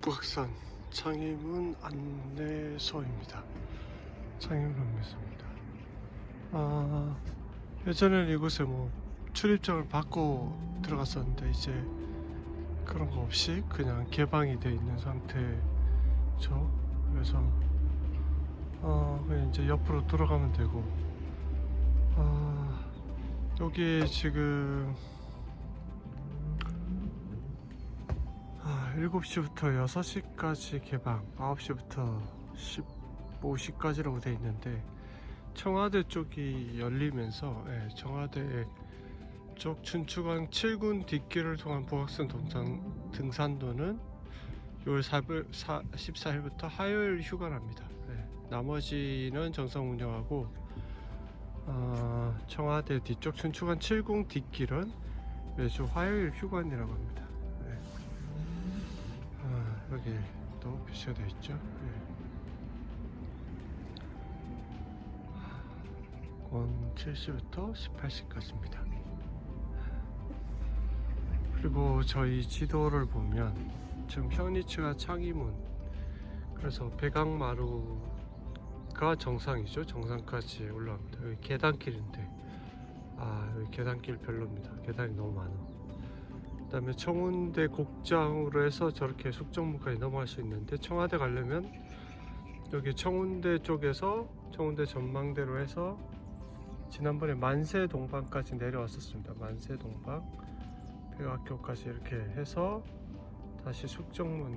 북악산 창의문 안내소입니다. 창의문 안내소입니다. 아, 예전에는 이곳에 뭐 출입장을 받고 들어갔었는데 이제 그런 거 없이 그냥 개방이 돼 있는 상태죠. 그래서 어, 그냥 이제 옆으로 들어가면 되고 아, 여기 지금 7시부터 6시까지 개방, 9시부터 15시까지라고 돼 있는데 청와대 쪽이 열리면서 예, 청와대 쪽 춘추관 7군 뒷길을 통한 북악산 동산 등산도는 6월 4일, 4, 14일부터 화요일 휴관합니다. 예, 나머지는 정상 운영하고 어, 청와대 뒤쪽 춘추관 7군 뒷길은 매주 화요일 휴관이라고 합니다. 또 표시가 되어 있죠. 예. 권 7시부터 18시까지입니다. 그리고 저희 지도를 보면 지금 현위치가 창의문 그래서 백악마루가 정상이죠. 정상까지 올라갑니다. 여기 계단길인데 아 여기 계단길 별로입니다. 계단이 너무 많아. 그 다음에 청운대 곡장으로 해서 저렇게 숙정문까지 넘어갈 수 있는데 청와대 가려면 여기 청운대 쪽에서 청운대 전망대로 해서 지난번에 만세 동방까지 내려왔었습니다. 만세 동방 백악교까지 이렇게 해서 다시 숙정문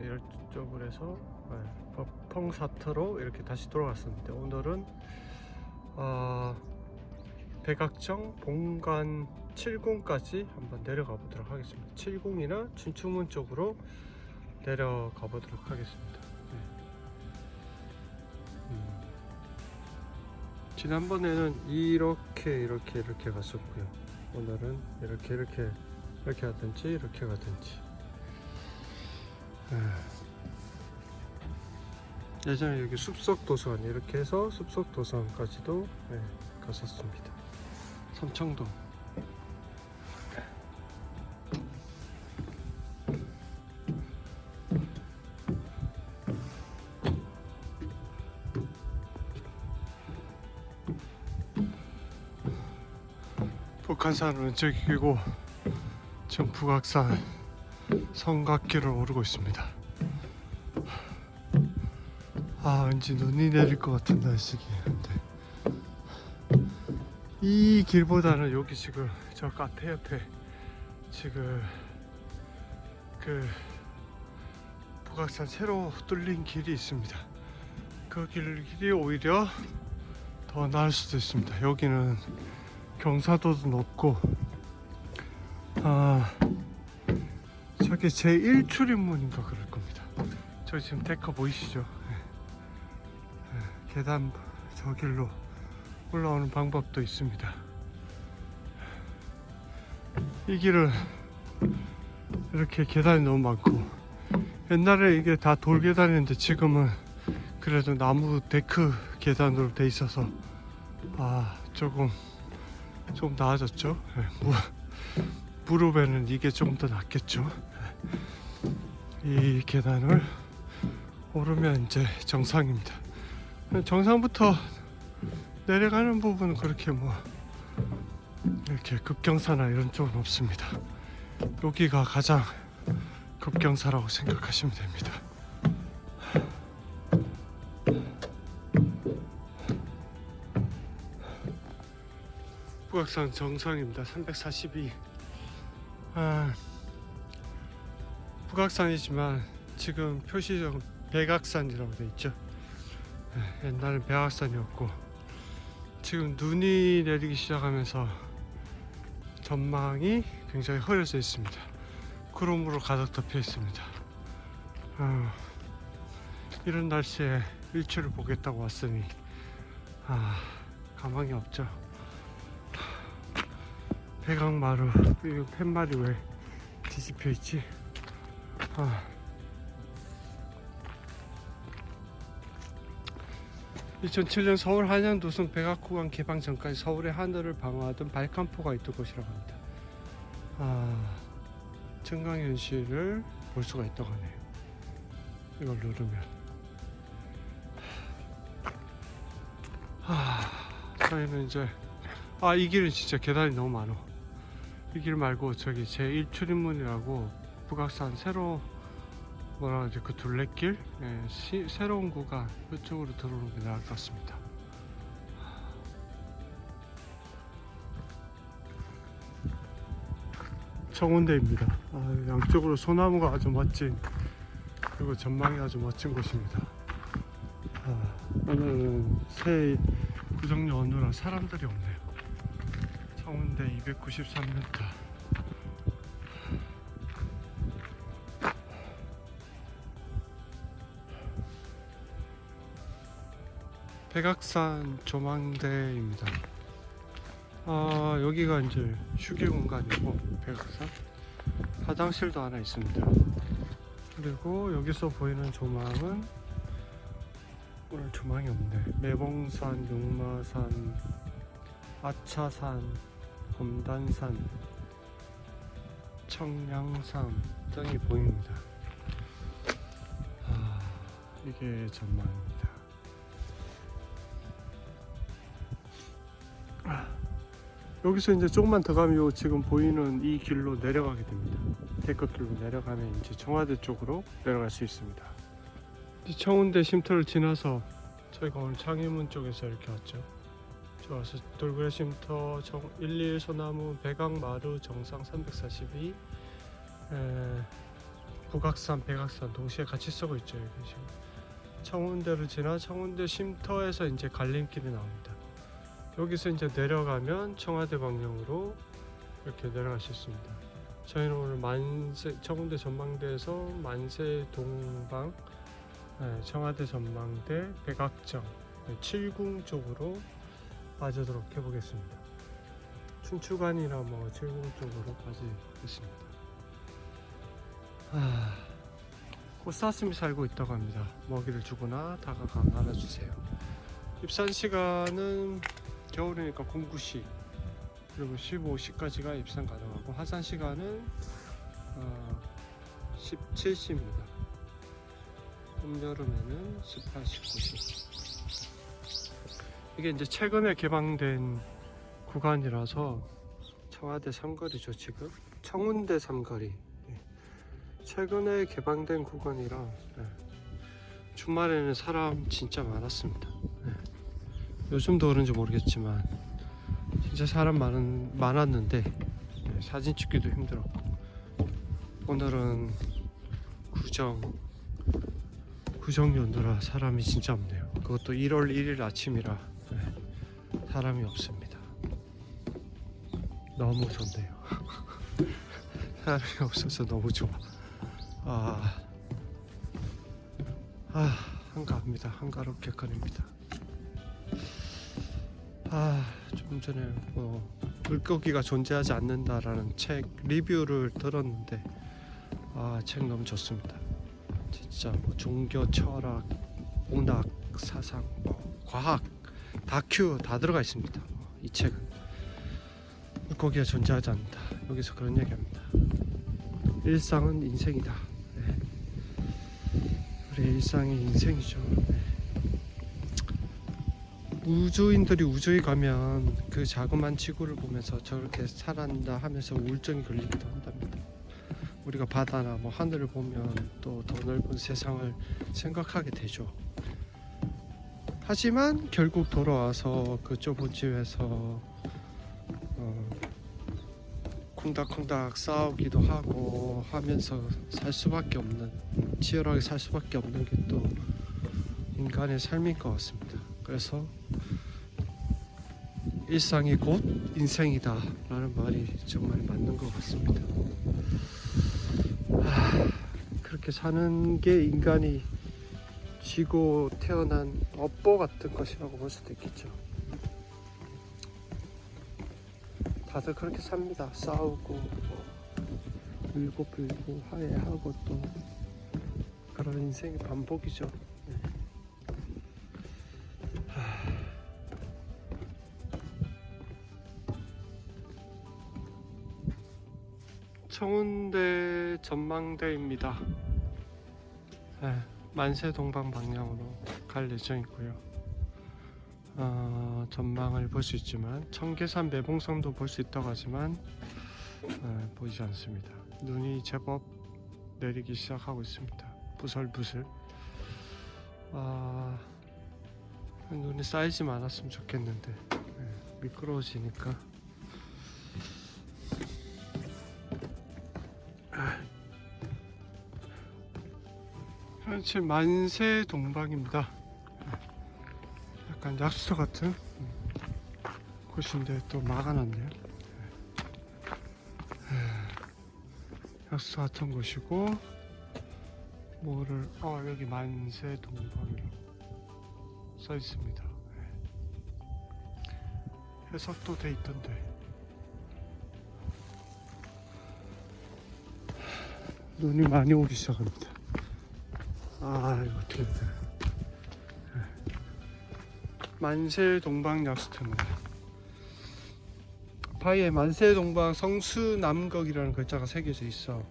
이쪽으로 해서 네, 법펑사터로 이렇게 다시 돌아갔었는데 오늘은 어, 백악정 본관 70까지 한번 내려가 보도록 하겠습니다. 70이나 춘추문 쪽으로 내려가 보도록 하겠습니다. 네. 음. 지난번에는 이렇게 이렇게 이렇게 갔었고요. 오늘은 이렇게 이렇게 이렇게 가든지 이렇게 가든지. 에. 예전에 여기 숲속 도서관 이렇게 해서 숲속 도서관까지도 예, 갔었습니다. 삼청동. 북한산은 저기고 지금 북악산 성곽길을 오르고 있습니다. 아 왠지 눈이 내릴 것 같은 날씨인데 이 길보다는 여기 지금 저 카페 옆에 지금 그 북악산 새로 뚫린 길이 있습니다. 그 길이 오히려 더 나을 수도 있습니다. 여기는 경사도도 높고 아 저게 제 1출입문인가 그럴 겁니다. 저 지금 데커 보이시죠? 네. 네, 계단 저 길로 올라오는 방법도 있습니다. 이 길은 이렇게 계단이 너무 많고 옛날에 이게 다 돌계단이었는데 지금은 그래도 나무 데크 계단으로 돼 있어서 아 조금 좀 나아졌죠. 네, 무, 무릎에는 이게 좀 더 낫겠죠. 이 계단을 오르면 이제 정상입니다. 정상부터 내려가는 부분은 그렇게 뭐 이렇게 급경사나 이런 쪽은 없습니다. 여기가 가장 급경사라고 생각하시면 됩니다. 북악산 정상입니다. 342. 아, 북악산이지만 지금 표시정 백악산이라고 돼 있죠. 네, 옛날엔 백악산이었고 지금 눈이 내리기 시작하면서 전망이 굉장히 흐려져 있습니다. 구름으로 가득 덮여 있습니다. 아, 이런 날씨에 일출을 보겠다고 왔으니 아, 가망이 없죠. 백악마루 이 팻말이 왜 뒤집혀 있지? 아. 2007년 서울 한양도성 백악구간 개방 전까지 서울의 하늘을 방어하던 발칸포가 있던 곳이라고 합니다. 아, 청강현실을 볼 수가 있다고 하네요. 이걸 누르면 하, 저희는 이제 아 이 길은 진짜 계단이 너무 많어 이 길 말고 저기 제 1출입문이라고 북악산 새로 뭐라 하지? 그 둘레길? 예, 시- 새로운 구간 그쪽으로 들어오는 게 나을 것 같습니다. 청운대입니다. 아, 양쪽으로 소나무가 아주 멋진 그리고 전망이 아주 멋진 곳입니다. 아, 오늘은 새 어느라 사람들이 없네요 청운대 293m 백악산 조망대입니다. 아 여기가 이제 휴게 공간이고 백악산 화장실도 하나 있습니다. 그리고 여기서 보이는 조망은 오늘 조망이 없네. 매봉산, 용마산, 아차산, 검단산, 청량산 등이 보입니다. 아 이게 전망입니다. 여기서 이제 조금만 더 가면 요 지금 보이는 이 길로 내려가게 됩니다. 데크길로 내려가면 이제 청와대 쪽으로 내려갈 수 있습니다. 이 청운대 쉼터를 지나서 저희가 오늘 창의문 쪽에서 이렇게 왔죠. 좋아서 돌고래 쉼터 정, 11 소나무 백악 마루 정상 342 에, 북악산 백악산 동시에 같이 쓰고 있죠. 여기 지금 청운대를 지나 청운대 쉼터에서 이제 갈림길이 나옵니다. 여기서 이제 내려가면 청와대 방향으로 이렇게 내려갈 수 있습니다. 저희는 오늘 만세 청운대 전망대에서 만세 동방 네, 청와대 전망대 백악정 네, 칠궁 쪽으로 빠지도록 해보겠습니다. 춘추관이나 뭐 칠궁 쪽으로 빠지겠습니다. 아, 꽃사슴이 살고 있다고 합니다. 먹이를 주거나 다가가 안아주세요. 입산 시간은 겨울이니까 09시 그리고 15시까지가 입산 가능하고 하산 시간은 어, 17시입니다. 봄 여름에는 18, 19시. 이게 이제 최근에 개방된 구간이라서 청와대 삼거리죠 지금 청운대 삼거리 예. 최근에 개방된 구간이라 예. 주말에는 사람 진짜 많았습니다. 예. 요즘도 그런지 모르겠지만 진짜 사람 많은, 많았는데 네, 사진 찍기도 힘들었고 오늘은 구정 구정 연도라 사람이 진짜 없네요 그것도 1월 1일 아침이라 네, 사람이 없습니다. 너무 좋네요. 사람이 없어서 너무 좋아. 아, 아 한가합니다. 한가롭게 거립니다. 아, 좀 전에 뭐 물고기가 존재하지 않는다라는 책 리뷰를 들었는데 아, 책 너무 좋습니다. 진짜 뭐 종교, 철학, 문학, 사상, 뭐 과학, 다큐 다 들어가 있습니다. 이 책은 물고기가 존재하지 않는다. 여기서 그런 얘기합니다. 일상은 인생이다. 네. 우리 일상이 인생이죠. 네. 우주인들이 우주에 가면 그 자그마한 지구를 보면서 저렇게 살았다 하면서 우울증이 걸리기도 한답니다. 우리가 바다나 뭐 하늘을 보면 또 더 넓은 세상을 생각하게 되죠. 하지만 결국 돌아와서 그 좁은 집에서 어, 쿵닥쿵닥 싸우기도 하고 하면서 살 수밖에 없는 치열하게 살 수밖에 없는 게 또 인간의 삶인 것 같습니다. 그래서 일상이 곧 인생이다 라는 말이 정말 맞는 것 같습니다. 하, 그렇게 사는 게 인간이 쥐고 태어난 업보 같은 것이라고 볼 수도 있겠죠. 다들 그렇게 삽니다. 싸우고 뭐 울고 불고 화해하고 또 그런 인생의 반복이죠. 네. 청운대 전망대입니다. 네, 만세 동방 방향으로 갈 예정이고요. 어, 전망을 볼 수 있지만 청계산 매봉성도 볼 수 있다고 하지만 어, 보이지 않습니다. 눈이 제법 내리기 시작하고 있습니다. 부슬부슬. 아, 눈이 쌓이지 않았으면 좋겠는데 네, 미끄러워지니까. 현재 만세 동방입니다. 약간 약수터 같은 음, 곳인데 또 막아놨네요. 약수터 같은 곳이고 뭐를 어 여기 만세 동방이라고 써 있습니다. 네. 해석도 돼 있던데. 눈이 많이 오기 시작합니다. 아 이거 어떻게 만세 동방 약수터입니다 바위에 만세 동방 성수 남극이라는 글자가 새겨져 있어.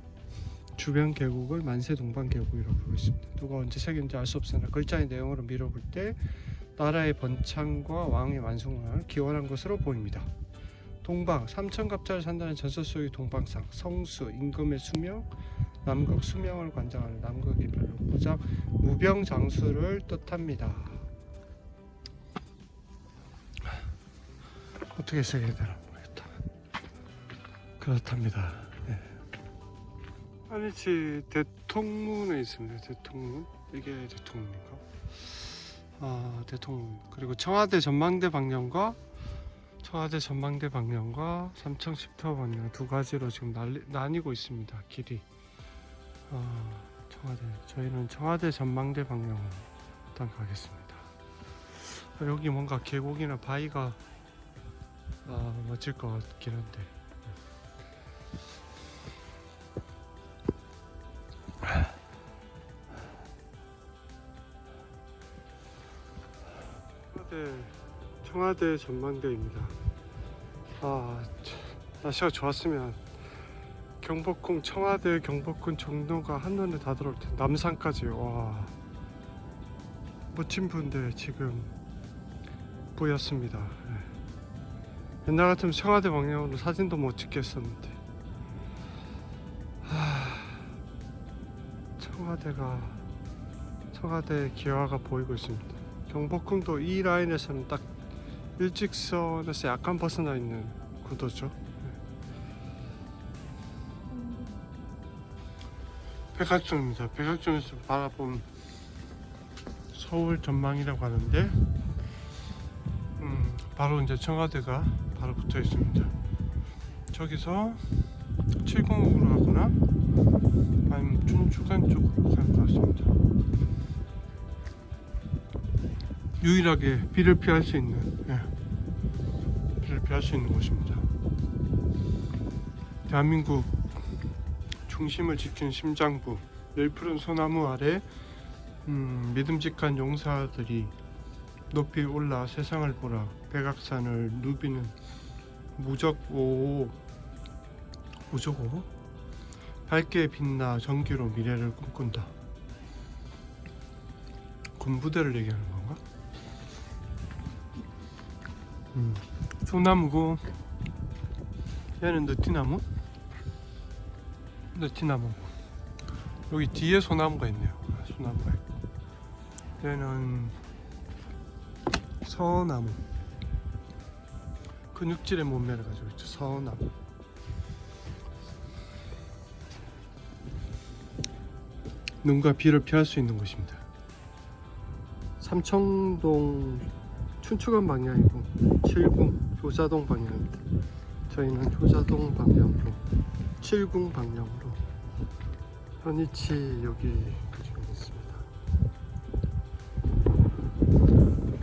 주변 계곡을 만세 동방 계곡이라고 부르고 있습니다. 누가 언제 새겼는지 알 수 없으나 글자의 내용으로 밀어볼 때 나라의 번창과 왕의 완성을 기원한 것으로 보입니다. 동방 삼천갑자를 산다는 전설 속의 동방상 성수 임금의 수명 남극 수명을 관장하는 남극의 별로 고작 무병장수를 뜻합니다. 어떻게 써야 되나 모르겠다. 그렇답니다. 네. 아니지 대통문에 있습니다. 대통문 이게 대통문인가? 아 대통문 그리고 청와대 전망대 방향과 청와대 전망대 방향과 삼청 십터 방향 두 가지로 지금 날리, 나뉘고 있습니다. 길이. 아, 청와대. 저희는 청와대 전망대 방향으로 일단 가겠습니다. 아, 여기 뭔가 계곡이나 바위가 아, 멋질 것 같긴 한데. 청와대, 청와대 전망대입니다. 아, 참, 날씨가 좋았으면 경복궁 청와대 경복궁 종로가 한눈에 다 들어올 텐데 남산까지 와. 멋진 분들 지금 보였습니다. 예. 옛날 같으면 청와대 방향으로 사진도 못 찍겠었는데. 하... 청와대가 청와대 기와가 보이고 있습니다. 경복궁도 이 라인에서는 딱 일직선에서 약간 벗어나 있는 구도죠 백악점입니다. 백악점에서 바라본 서울 전망이라고 하는데, 음, 바로 이제 청와대가 바로 붙어 있습니다. 저기서 7공으로 가거나 아니면 춘추관 쪽으로 갈 것 같습니다. 유일하게 비를 피할 수 있는, 예, 비를 피할 수 있는 곳입니다. 대한민국 중심을 지키는 심장부 널푸른 소나무 아래 음, 믿음직한 용사들이 높이 올라 세상을 보라 백악산을 누비는 무적오 무적오 밝게 빛나 전기로 미래를 꿈꾼다 군부대를 얘기하는 건가? 음, 소나무고 얘는 느티나무? 느티나무 여기 뒤에 소나무가 있네요. 아, 소나무가 있고. 얘는 서나무. 근육질의 몸매를 가지고 있죠. 서나무. 눈과 비를 피할 수 있는 곳입니다. 삼청동 춘추관 방향이고 칠궁 효자동 방향입니다. 저희는 효자동 방향으로 칠궁 방향으로 현이치 여기 지금 있습니다.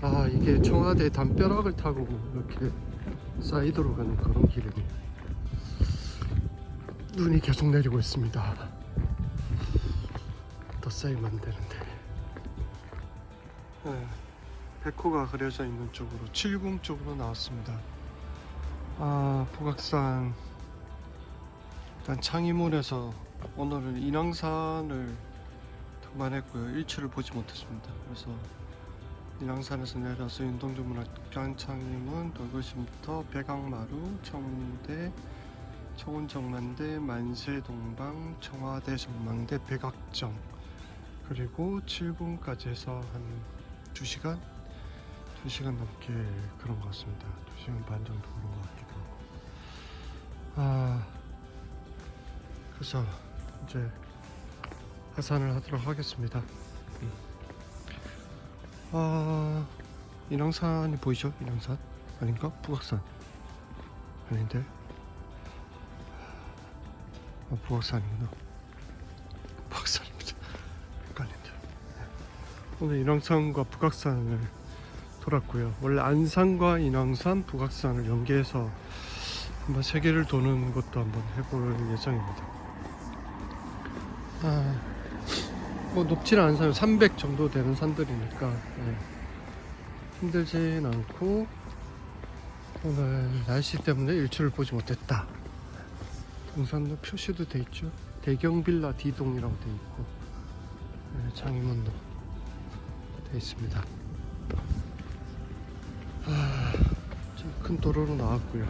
아 이게 청와대 담벼락을 타고 이렇게 사이드로 가는 그런 길이네요. 눈이 계속 내리고 있습니다. 더 쌓이면 안 되는데. 네, 백호가 그려져 있는 쪽으로 칠궁 쪽으로 나왔습니다. 아 북악산 일단 창의문에서 오늘은 인왕산을 그만했고요. 일출을 보지 못했습니다. 그래서 인왕산에서 내려서 윤동주문학관 창림은 돌고심부터 백악마루, 청운대, 청운정만대, 만세동방, 청와대 전망대, 백악정 그리고 7분까지 해서 한 2시간? 2시간 넘게 그런 것 같습니다. 2시간 반 정도 그런 것 같기도 하고 아 그래서 이제 하산을 하도록 하겠습니다. 음. 아 인왕산이 보이죠? 인왕산 아닌가? 북악산 아닌데? 아, 북악산이구나. 북악산입니다. 헷갈린다. 네. 오늘 인왕산과 북악산을 돌았고요. 원래 안산과 인왕산, 북악산을 연계해서 한번 세 개를 도는 것도 한번 해볼 예정입니다. 아, 뭐 높지는 않은 산, 300 정도 되는 산들이니까 네. 힘들진 않고 오늘 날씨 때문에 일출을 보지 못했다. 동산로 표시도 돼 있죠. 대경빌라 D동이라고 돼 있고 네, 장인문도 돼 있습니다. 아, 좀큰 도로로 나왔고요.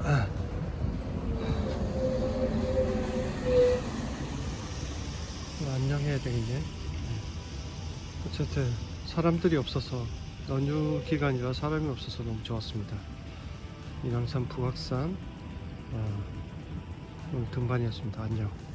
아. 뭐 안녕해야 되겠네. 네. 어쨌든 사람들이 없어서 연휴 기간이라 사람이 없어서 너무 좋았습니다. 인왕산 북악산 어, 등반이었습니다. 안녕.